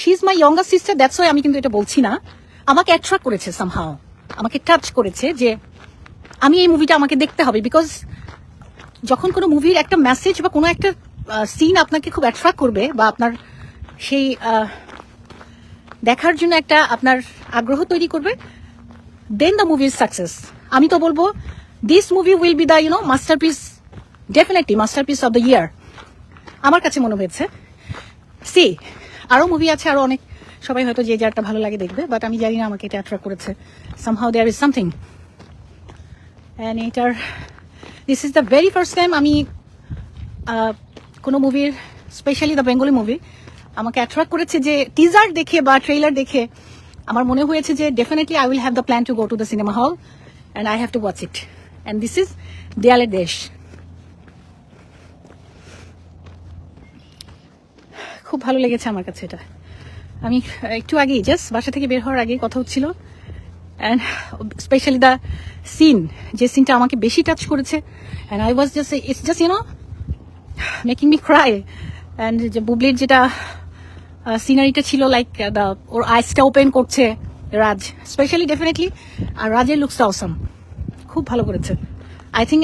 She is my younger sister that's why আমি কিন্তু এটা বলছি না। আমাকে অ্যাট্রাক্ট করেছে সামহাও আমাকে টাচ করেছে যে আমি এই মুভিটা আমাকে দেখতে হবে বিকজ যখন কোনো মুভির একটা মেসেজ বা কোনো একটা সিন আপনাকে খুব অ্যাট্রাক্ট করবে বা আপনার সেই দেখার জন্য একটা আপনার আগ্রহ তৈরি করবে then the movie is success আমি তো বলব this movie will be the you know masterpiece definitely masterpiece of the year আমার কাছে মনে হয়েছে। সি আরও মুভি আছে আরও অনেক। সবাই হয়তো যে যারটা ভালো লাগে দেখবে বাট আমি জানি না আমাকে এটা অ্যাট্রাক্ট করেছে। Somehow there is something and এটার this is the very first time আমি কোনো মুভির স্পেশালি দ্য বেঙ্গলি মুভি আমাকে অ্যাট্রাক্ট করেছে যে টিজার দেখে বা ট্রেলার দেখে আমার মনে হয়েছে যে definitely I will have the plan to go to the cinema hall and I have to watch it and this is Deyaler Desh খুব ভালো লেগেছে আমার কাছে এটা। আমি একটু আগেই জাস্ট বাসা থেকে বের হওয়ার আগেই কথা হচ্ছিল। অ্যান্ড স্পেশালি দ্য সিন যে সিনটা আমাকে বেশি টাচ করেছে। And I was just it's just you know making me cry and যে বুবলির যেটা সিনারিটা ছিল লাইক দ্য ওর আইসটা ওপেন করছে রাজ। স্পেশালি ডেফিনেটলি আর রাজের লুকসটা অসম খুব ভালো করেছে। আই থিঙ্ক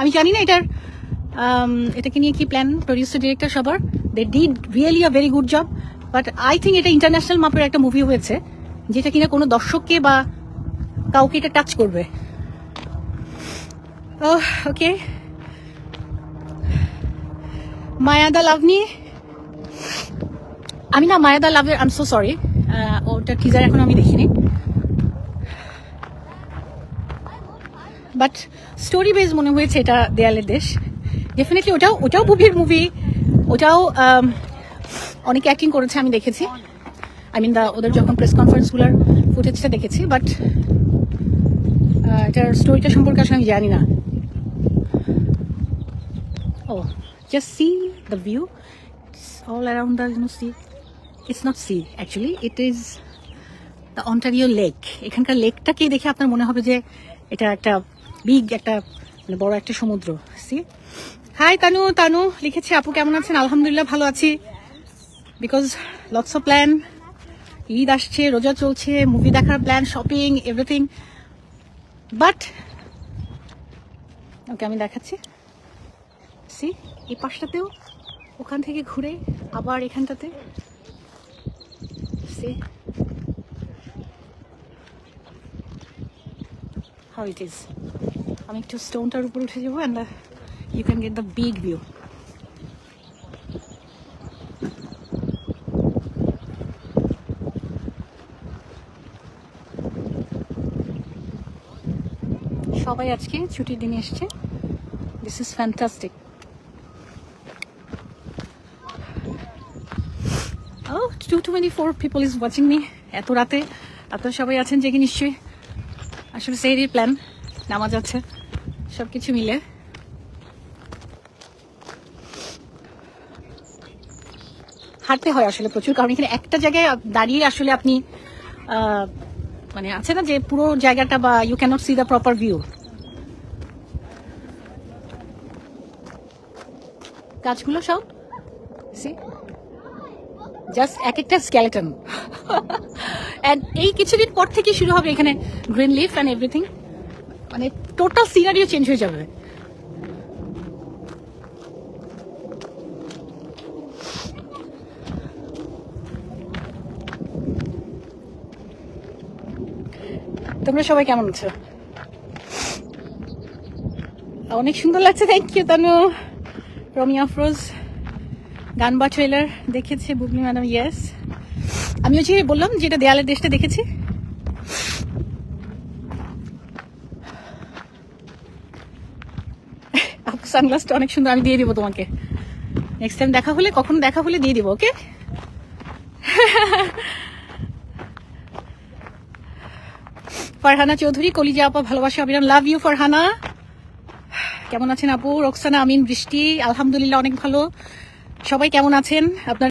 আমি জানি না এটার এটাকে নিয়ে কি প্ল্যান প্রডিউসার ডিরেক্টর সবার। They did really a very good job but I think এটা ইন্টারন্যাশনাল মাপের একটা মুভি হয়েছে, যেটা কিনা কোনো দর্শককে বা কাউকে এটা টাচ করবে। ওকে মায়াদা লাভনি আমি না মায়াদা লাভের আই এম সো সরি ওটা টিজার এখন আমি দেখিনি। বাট স্টোরি বেজ মনে হয়েছে এটা দেয়ালের দেশ। ডেফিনেটলি ওটাও ওটাও মুভির মুভি ওটাও অনেকে অ্যাক্টিং করেছে, আমি দেখেছি। আই মিন দা ওদের যখন প্রেস কনফারেন্সগুলোর ফুটেজটা দেখেছি বাট এটার স্টোরিটা সম্পর্কে আসলে আমি জানি না। ও just see the view all around the you know see it's not see actually it is the Ontario lake এখানকার লেকটাকে দেখে আপনার মনে হবে যে, এটা একটা বিগ একটা মানে বড় একটা সমুদ্র সি হাই তানু তানু লিখেছে, আপু কেমন আছেন? আলহামদুলিল্লাহ ভালো আছি। Because lots of plan Eid আসছে, রোজা চলছে মুভি দেখার plan shopping everything but okay আমি দেখাচ্ছি। সি এই পাশটাতেও, ওখান থেকে ঘুরে আবার এখানটাতে। সি হাউ ইট ইজ আমি একটু স্টোনটার উপর উঠে যাব and you can get the big view সবাই আজকে ছুটির দিনে এসছে। This is fantastic two twenty four people is watching me এত রাতে। আপনারা সবাই আছেন যে কি নিশ্চয়ই। আসলে সেই প্ল্যান নামাজ আছে সব কিছু মিলে। হাঁটতে হয় আসলে প্রচুর, কারণ এখানে একটা জায়গায় দাঁড়িয়ে আসলে আপনি মানে আছে না যে পুরো জায়গাটা বা you can't see the proper view গাছগুলো সব সি জাস্ট এক একটা স্কেলেটন এই কিছুদিন পর থেকে শুরু হবে এখানে গ্রিন লিফ অ্যান্ড এভরিথিং মানে টোটাল সিনারিও চেঞ্জ হয়ে যাবে। তোমরা সবাই কেমন আছো? অনেক সুন্দর লাগছে থ্যাংক ইউ তানু। রমি আফরোজ গান বা ট্রেলার দেখেছে, বুবলি ম্যাডাম ইয়েস আমি যে বললাম যেটা দেয়ালের দেশটা দেখেছি। সানগ্লাসটা অনেক সুন্দর, আমি দিয়ে দিব তোমাকে। নেক্সট টাইম দেখা হলে, কখন দেখা হলে দিয়ে দিব ওকে ফারহানা চৌধুরী, কলিজা আপা, ভালোবাসা অবিরাম লাভ ইউ ফারহানা। কেমন আছেন আপু? রোকসানা, আমিন, বৃষ্টি, আলহামদুলিল্লাহ, অনেক ভালো। সবাই কেমন আছেন? আপনার